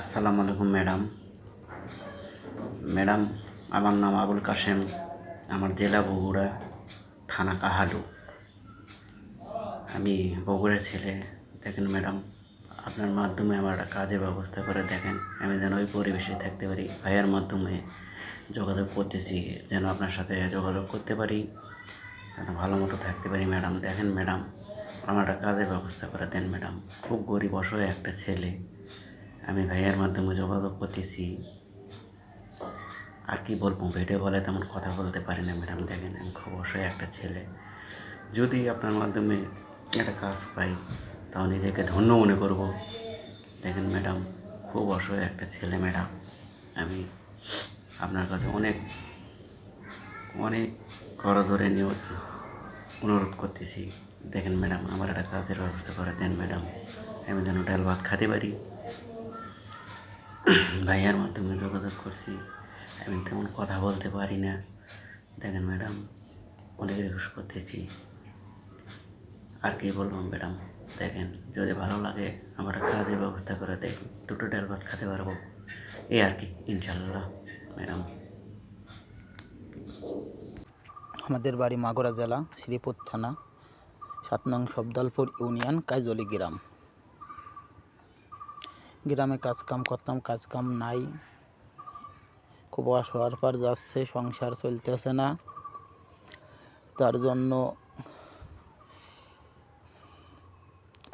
আসসালামু আলাইকুম, madam. Madam, আমার নাম আবুল কাশেম। আমার জেলা বগুড়া, থানা কাহালু। আমি বগুড়ার ছেলে। দেখেন ম্যাডাম, আপনার মাধ্যমে আমার একটা কাজের ব্যবস্থা করে দেখেন। আমি যেন ওই পরিবেশে থাকতে পারি। ভাইয়ের মাধ্যমে যোগাযোগ করতেছি, যেন আপনার সাথে যোগাযোগ করতে পারি। যেন ভালো মতো থাকতে পারি, ম্যাডাম। দেখেন ম্যাডাম, আমার একটা কাজের ব্যবস্থা করে দেন ম্যাডাম। খুব গরিব অসহায় একটা ছেলে। আমি ভাইয়ের মাধ্যমে যোগাযোগ করতেছি। আর কি বলব ভিডিও বলে তেমন কথা বলতে পারি না ম্যাডাম দেখেন, আমি খুব অসহায় একটা ছেলে। যদি আপনার মাধ্যমে একটা কাজ পাই, তাও নিজেকে ধন্য মনে করব। দেখেন ম্যাডাম খুব অসহায় একটা ছেলে ম্যাডাম আমি আপনার কাছে অনেক অনেক করজোরে নিয়ে অনুরোধ করতেছি। দেখেন ম্যাডাম আমার একটা কাজের ব্যবস্থা করে দেন ম্যাডাম আমি যেন ডাল ভাত খেতে পারি। ভাইয়ার মাধ্যমে যোগাযোগ করছি। আমি তেমন কথা বলতে পারি না। দেখেন ম্যাডাম, অনেক রিকোয়েস্ট করতেছি। আর কি বলব ম্যাডাম? দেখেন, যদি ভালো লাগে, আমার কাজের ব্যবস্থা করে দেখ দুটো ডাল ভাত খেতে পারব। এই আর কি ইনশাল্লাহ ম্যাডাম। আমাদের বাড়ি মাগুরা জেলা, শ্রীপুর থানা, সাত নং সবদালপুর ইউনিয়ন, কাজলি গ্রাম। গ্রামে কাজকাম করতাম কাজকাম নাই। খুব অসহার পার যাচ্ছে, সংসার চলতেছে না। তার জন্য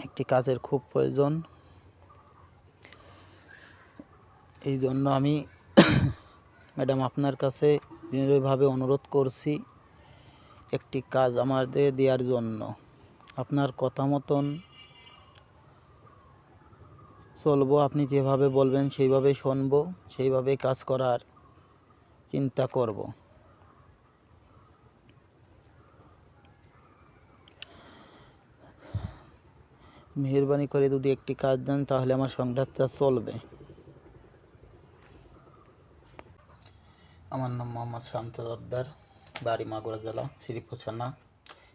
একটি কাজের খুব প্রয়োজন। এই জন্য আমি ম্যাডাম আপনার কাছে বিনয়ভাবে অনুরোধ করছি একটি কাজ আমাদের দেওয়ার জন্য। আপনার কথা মতন চলবো, আপনি যেভাবে বলবেন সেইভাবে শুনব, সেইভাবে কাজ করার চিন্তা করব। মেহরবানি করে যদি একটি কাজ দেন, তাহলে আমার সংসারটা চলবে। আমার নাম মোহাম্মদ শান্ত সর্দার, বাড়ি মাগুরা জেলা শ্রীপুর থানা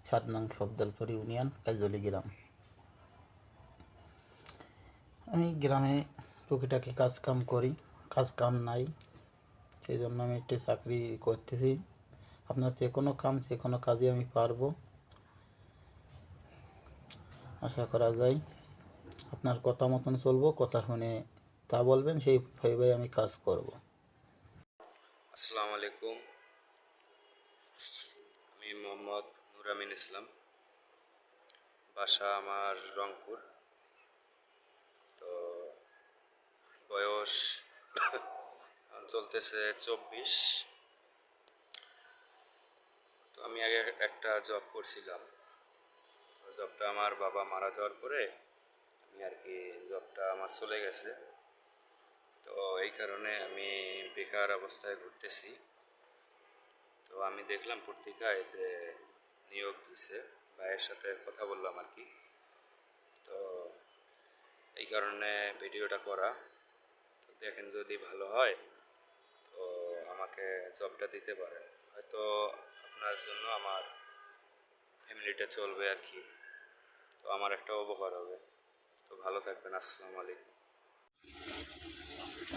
সাত নং সবদলপুর ইউনিয়ন, কাজলি গ্রাম। আমি গ্রামে টুকিটাকি কাজ কাম করি কাজ কাম নাই সেই জন্য আমি একটি চাকরি করতেছি। আপনার যে কোনো কাম, যে কোনো কাজে আমি পারব। আশা করা যায় আপনার কথা মতন চলবো, কথা শুনে তা বলবেন, সেই ভাবে আমি কাজ করব। আসসালামু আলাইকুম। আমি মোহাম্মদ নুরামিন ইসলাম। বাসা আমার রংপুর তো বয়স চলতেছে চব্বিশ। তো আমি আগে একটা জব করছিলাম। জবটা আমার বাবা মারা যাওয়ার পরে আমি আর কি জবটা আমার চলে গেছে। তো এই কারণে আমি বেকার অবস্থায় ঘুরতেছি। তো আমি দেখলাম পত্রিকায় যে নিয়োগ দিছে, ভাইয়ের সাথে কথা বললাম আর কি। তো এই কারণে ভিডিওটা করা। দেখেন যদি ভালো হয়, তো আমাকে জবটা দিতে পারেন। হয়তো আপনার জন্য আমার ফ্যামিলিটা চলবে আর কি। তো আমার একটা উপকার হবে। তো ভালো থাকবেন, আসসালামু আলাইকুম।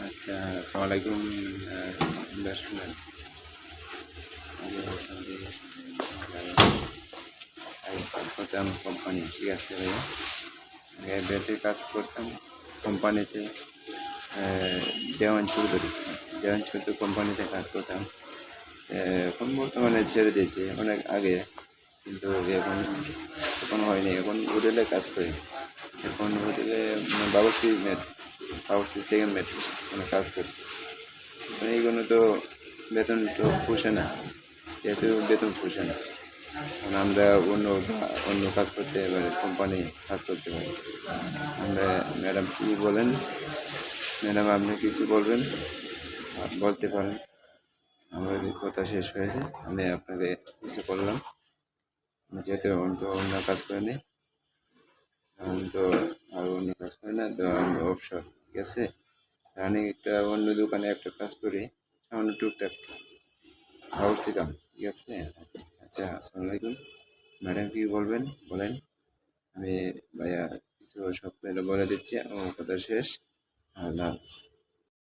আচ্ছা আসসালামু আলাইকুম কাজ করতাম কোম্পানি ঠিক আছে ভাইয়া? বেতে কাজ করতাম কোম্পানিতে দেওয়ান চৌধুরী। দেওয়ান চৌধুরী কোম্পানিতে কাজ করতাম। এখন বর্তমানে ছেড়ে দিয়েছি, অনেক আগে। কিন্তু এখন এখন হয়নি, এখন হোটেলে কাজ করি। এখন হোটেলে মানে বাবুর্চি মেট বাবুর্চি সেকেন্ড মেট মানে কাজ করি। মানে এইগুলো তো বেতন তো পোষে না, যেহেতু বেতন পোষে না। কারণ আমরা অন্য অন্য কাজ করতে পারি কোম্পানি কাজ করতে পারি। আমরা ম্যাডাম কী বলেন ম্যাডাম, আপনি কিছু বলবেন? বলতে পারেন। আমার কথা শেষ হয়েছে। আমি আপনাকে কিছু করলাম যেহেতু অন্য অন্য কাজ করে নিই তো আর অন্য কাজ করি না, তো আমি অবসর ঠিক আছে? আমি একটা অন্য দোকানে একটা কাজ করি, সামান্য টুকটাক। কাম ঠিক আছে? আচ্ছা আসসালামু আলাইকুম। ম্যাডাম, কি বলবেন? বলেন। আমি ভাইয়া কিছু সব বলে দিচ্ছি, আমার কথা শেষ। Oh, Alas